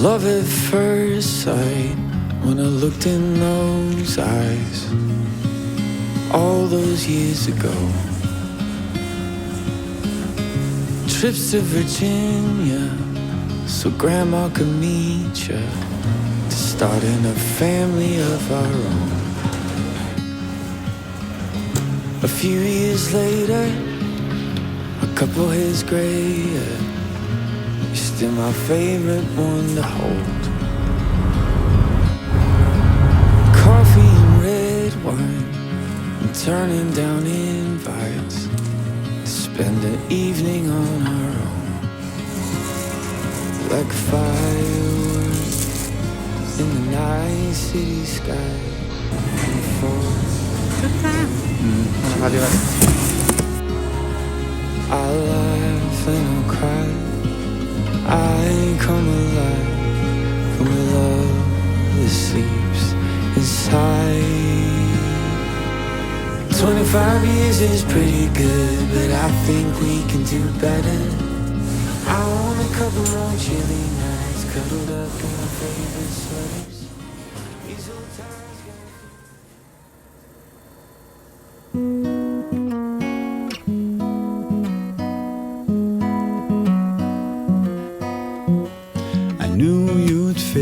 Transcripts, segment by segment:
Love at first sight when I looked in those eyes all those years ago. Trips to Virginia so grandma could meet you to starting a family of our own. A few years later, a couple hairs grayer, still my favorite one to hold. Coffee and red wine, and turning down invites to spend an evening on our own. Like fireworks in the night city sky. Mm-hmm. I laugh and I cry. Come alive from a love that sleeps inside. 25 years is pretty good, but I think we can do better. I want a couple more chilly nights, cuddled up in my favorite sweaters.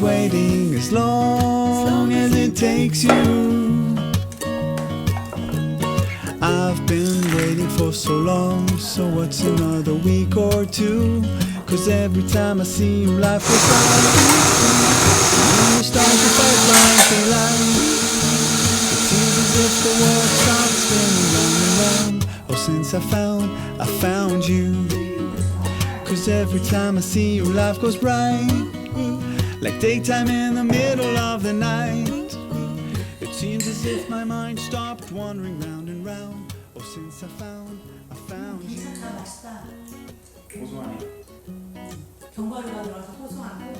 waiting as long as it takes you. I've been waiting for so long, so what's another week or two? Cause every time I see you, life goes on. When you start to fight like daylight, it seems as if the world stops spinning round and round. Oh, since I found, I found you. Cause every time I see you, life goes bright Like daytime in the middle of the night. It seems as if my mind stopped wandering round and round. Oh, since I found, I found you. 다 맛있다. 견과류 가들어가서 고소하고.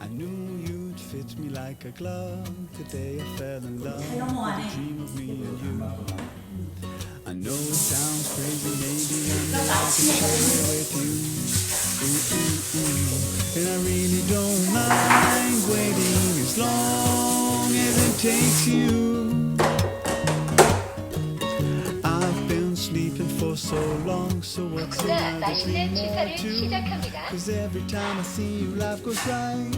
I knew you'd fit me like a glove the day I fell in love with 이런 거 a 안 해. dream of me and you. I know it sounds crazy, maybe one day 나 I can 아침에 share with you. Ooh, ooh, ooh. you. I've been sleeping for so long, so what's the matter to Cause every time I see you, life goes right.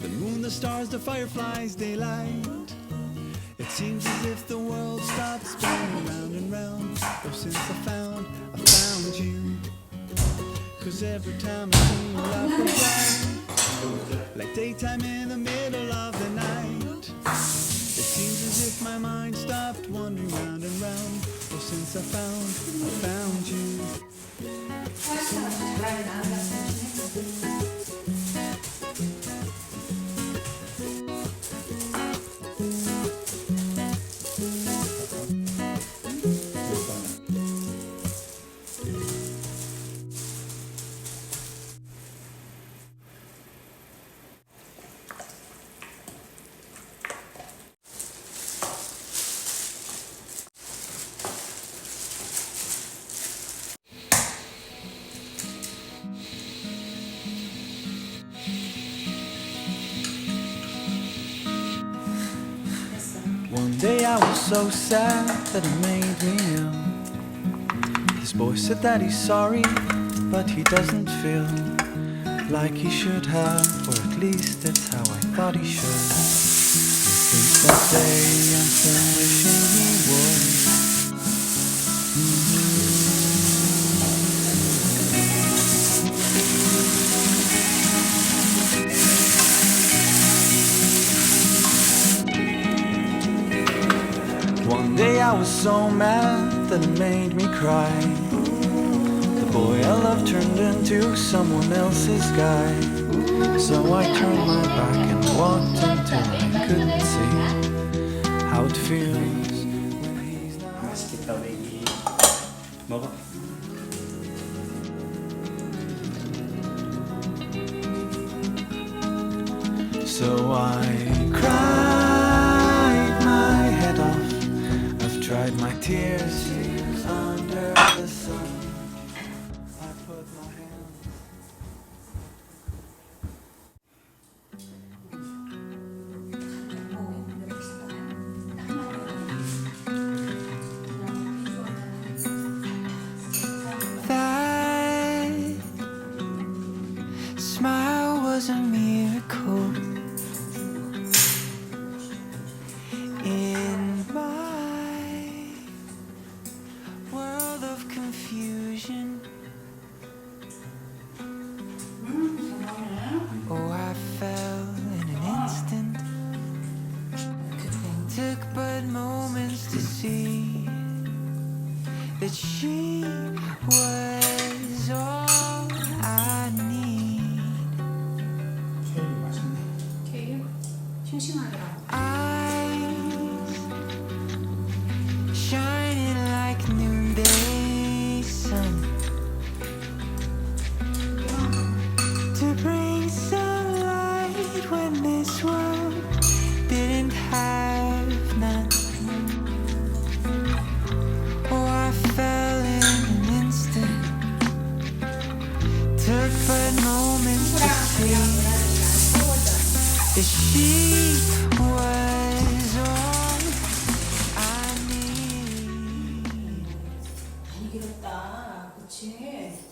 The moon, the stars, the fireflies, daylight. It seems as if the world stops spinning round and round. Ever since I found, I found you. Cause every time I see you, life goes right. Like daytime in the middle. I found, I found you. I was so sad that it made me ill. This boy said that he's sorry, but he doesn't feel like he should have, or at least that's how I thought he should. Since that day, I've been wishing he I was so mad that it made me cry. The boy I loved turned into someone else's guy. So I turned my back and walked until I couldn't see how it feels. So I cried. Tears under the sun. I put my. That smile was a miracle 싱싱하더라고. eyes shining like noonday sun to bring sunlight when this world 이 길었다. 그치?